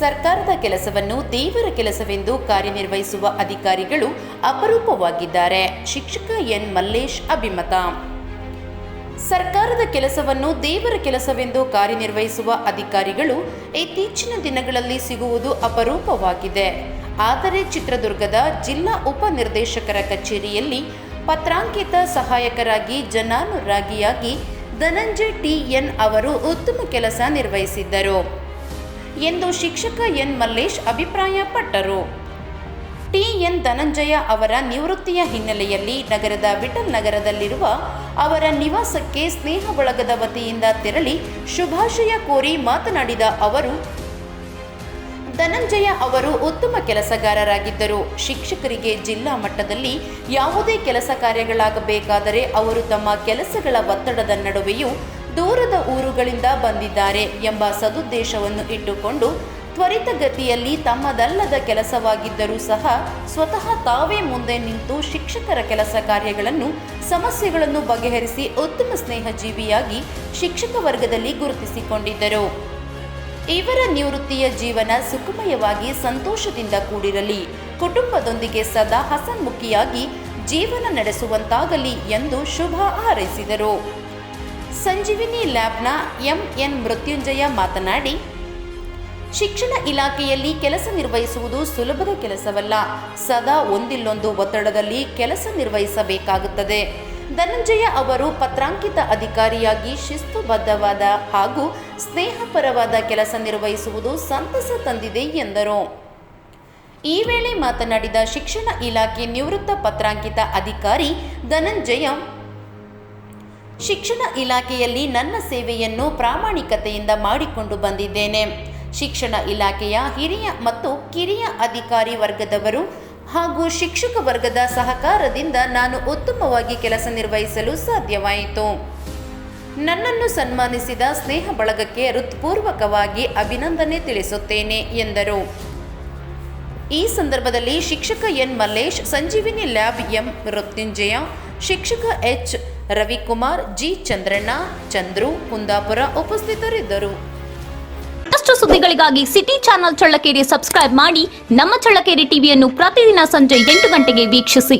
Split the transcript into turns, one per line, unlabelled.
ಸರ್ಕಾರದ ಕೆಲಸವನ್ನು ದೇವರ ಕೆಲಸವೆಂದು ಕಾರ್ಯನಿರ್ವಹಿಸುವ ಅಧಿಕಾರಿಗಳು ಅಪರೂಪವಾಗಿದ್ದಾರೆ. ಶಿಕ್ಷಕ ಎನ್. ಮಲ್ಲೇಶ್ ಅಭಿಮತ. ಸರ್ಕಾರದ ಕೆಲಸವನ್ನು ದೇವರ ಕೆಲಸವೆಂದು ಕಾರ್ಯನಿರ್ವಹಿಸುವ ಅಧಿಕಾರಿಗಳು ಇತ್ತೀಚಿನ ದಿನಗಳಲ್ಲಿ ಸಿಗುವುದು ಅಪರೂಪವಾಗಿದೆ. ಆದರೆ ಚಿತ್ರದುರ್ಗದ ಜಿಲ್ಲಾ ಉಪನಿರ್ದೇಶಕರ ಕಚೇರಿಯಲ್ಲಿ ಪತ್ರಾಂಕಿತ ಸಹಾಯಕರಾಗಿ ಜನಾನುರಾಗಿಯಾಗಿ ಧನಂಜಯ್ ಟಿ ಎನ್ ಅವರು ಉತ್ತಮ ಕೆಲಸ ನಿರ್ವಹಿಸಿದ್ದರು. ಎಂದು ಶಿಕ್ಷಕ ಎನ್ ಮಲ್ಲೇಶ್ ಅಭಿಪ್ರಾಯಪಟ್ಟರು. ಟಿ ಎನ್ ಧನಂಜಯ ಅವರ ನಿವೃತ್ತಿಯ ಹಿನ್ನೆಲೆಯಲ್ಲಿ ನಗರದ ವಿಠಲ್ ನಗರದಲ್ಲಿರುವ ಅವರ ನಿವಾಸಕ್ಕೆ ಸ್ನೇಹ ಬಳಗದ ವತಿಯಿಂದ ತೆರಳಿ ಶುಭಾಶಯ ಕೋರಿ ಮಾತನಾಡಿದ ಅವರು, ಧನಂಜಯ ಅವರು ಉತ್ತಮ ಕೆಲಸಗಾರರಾಗಿದ್ದರು. ಶಿಕ್ಷಕರಿಗೆ ಜಿಲ್ಲಾ ಮಟ್ಟದಲ್ಲಿ ಯಾವುದೇ ಕೆಲಸ ಕಾರ್ಯಗಳಾಗಬೇಕಾದರೆ ಅವರು ತಮ್ಮ ಕೆಲಸಗಳ ಒತ್ತಡದ ನಡುವೆಯೂ ದೂರದ ಊರುಗಳಿಂದ ಬಂದಿದ್ದಾರೆ ಎಂಬ ಸದುದ್ದೇಶವನ್ನು ಇಟ್ಟುಕೊಂಡು ತ್ವರಿತಗತಿಯಲ್ಲಿ ತಮ್ಮದಲ್ಲದ ಕೆಲಸವಾಗಿದ್ದರೂ ಸಹ ಸ್ವತಃ ತಾವೇ ಮುಂದೆ ನಿಂತು ಶಿಕ್ಷಕರ ಕೆಲಸ ಕಾರ್ಯಗಳನ್ನು, ಸಮಸ್ಯೆಗಳನ್ನು ಬಗೆಹರಿಸಿ ಉತ್ತಮ ಸ್ನೇಹಜೀವಿಯಾಗಿ ಶಿಕ್ಷಕ ವರ್ಗದಲ್ಲಿ ಗುರುತಿಸಿಕೊಂಡಿದ್ದರು. ಇವರ ನಿವೃತ್ತಿಯ ಜೀವನ ಸುಖಮಯವಾಗಿ ಸಂತೋಷದಿಂದ ಕೂಡಿರಲಿ. ಕುಟುಂಬದೊಂದಿಗೆ ಸದಾ ಹಸನ್ಮುಖಿಯಾಗಿ ಜೀವನ ನಡೆಸುವಂತಾಗಲಿ ಎಂದು ಶುಭ ಹಾರೈಸಿದರು. ಸಂಜೀವಿನಿ ಲ್ಯಾಬ್ನ ಎಂ ಎನ್ ಮೃತ್ಯುಂಜಯ ಮಾತನಾಡಿ, ಶಿಕ್ಷಣ ಇಲಾಖೆಯಲ್ಲಿ ಕೆಲಸ ನಿರ್ವಹಿಸುವುದು ಸುಲಭದ ಕೆಲಸವಲ್ಲ. ಸದಾ ಒಂದಿಲ್ಲೊಂದು ಒತ್ತಡದಲ್ಲಿ ಕೆಲಸ ನಿರ್ವಹಿಸಬೇಕಾಗುತ್ತದೆ. ಧನಂಜಯ ಅವರು ಪತ್ರಾಂಕಿತ ಅಧಿಕಾರಿಯಾಗಿ ಶಿಸ್ತುಬದ್ಧವಾದ ಹಾಗೂ ಸ್ನೇಹಪರವಾದ ಕೆಲಸ ನಿರ್ವಹಿಸುವುದು ಸಂತಸ ತಂದಿದೆ ಎಂದರು. ಈ ವೇಳೆ ಮಾತನಾಡಿದ ಶಿಕ್ಷಣ ಇಲಾಖೆ ನಿವೃತ್ತ ಪತ್ರಾಂಕಿತ ಅಧಿಕಾರಿ ಧನಂಜಯ ಶಿಕ್ಷಣ ಇಲಾಖೆಯಲ್ಲಿ ನನ್ನ ಸೇವೆಯನ್ನು ಪ್ರಾಮಾಣಿಕತೆಯಿಂದ ಮಾಡಿಕೊಂಡು ಬಂದಿದ್ದೇನೆ. ಶಿಕ್ಷಣ ಇಲಾಖೆಯ ಹಿರಿಯ ಮತ್ತು ಕಿರಿಯ ಅಧಿಕಾರಿ ವರ್ಗದವರು ಹಾಗೂ ಶಿಕ್ಷಕ ವರ್ಗದ ಸಹಕಾರದಿಂದ ನಾನು ಉತ್ತಮವಾಗಿ ಕೆಲಸ ನಿರ್ವಹಿಸಲು ಸಾಧ್ಯವಾಯಿತು. ನನ್ನನ್ನು ಸನ್ಮಾನಿಸಿದ ಸ್ನೇಹ ಬಳಗಕ್ಕೆ ಹೃತ್ಪೂರ್ವಕವಾಗಿ ಅಭಿನಂದನೆ ತಿಳಿಸುತ್ತೇನೆ, ಎಂದರು. ಈ ಸಂದರ್ಭದಲ್ಲಿ ಶಿಕ್ಷಕ N. Mallesh, Sanjeevini lab M. Mrutyunjaya, ಶಿಕ್ಷಕ ಎಚ್. ರವಿಕುಮಾರ್, ಜಿ. ಚಂದ್ರಣ್ಣ, ಚಂದ್ರು, ಕುಂದಾಪುರ ಉಪಸ್ಥಿತರಿದ್ದರು.
ಮತ್ತಷ್ಟು ಸುದ್ದಿಗಳಿಗಾಗಿ ಸಿಟಿ ಚಾನೆಲ್ ಚಳ್ಳಕೆರೆ ಸಬ್ಸ್ಕ್ರೈಬ್ ಮಾಡಿ ನಮ್ಮ ಚಳ್ಳಕೆರೆ ಟಿವಿಯನ್ನು ಪ್ರತಿದಿನ ಸಂಜೆ ಎಂಟು ಗಂಟೆಗೆ ವೀಕ್ಷಿಸಿ.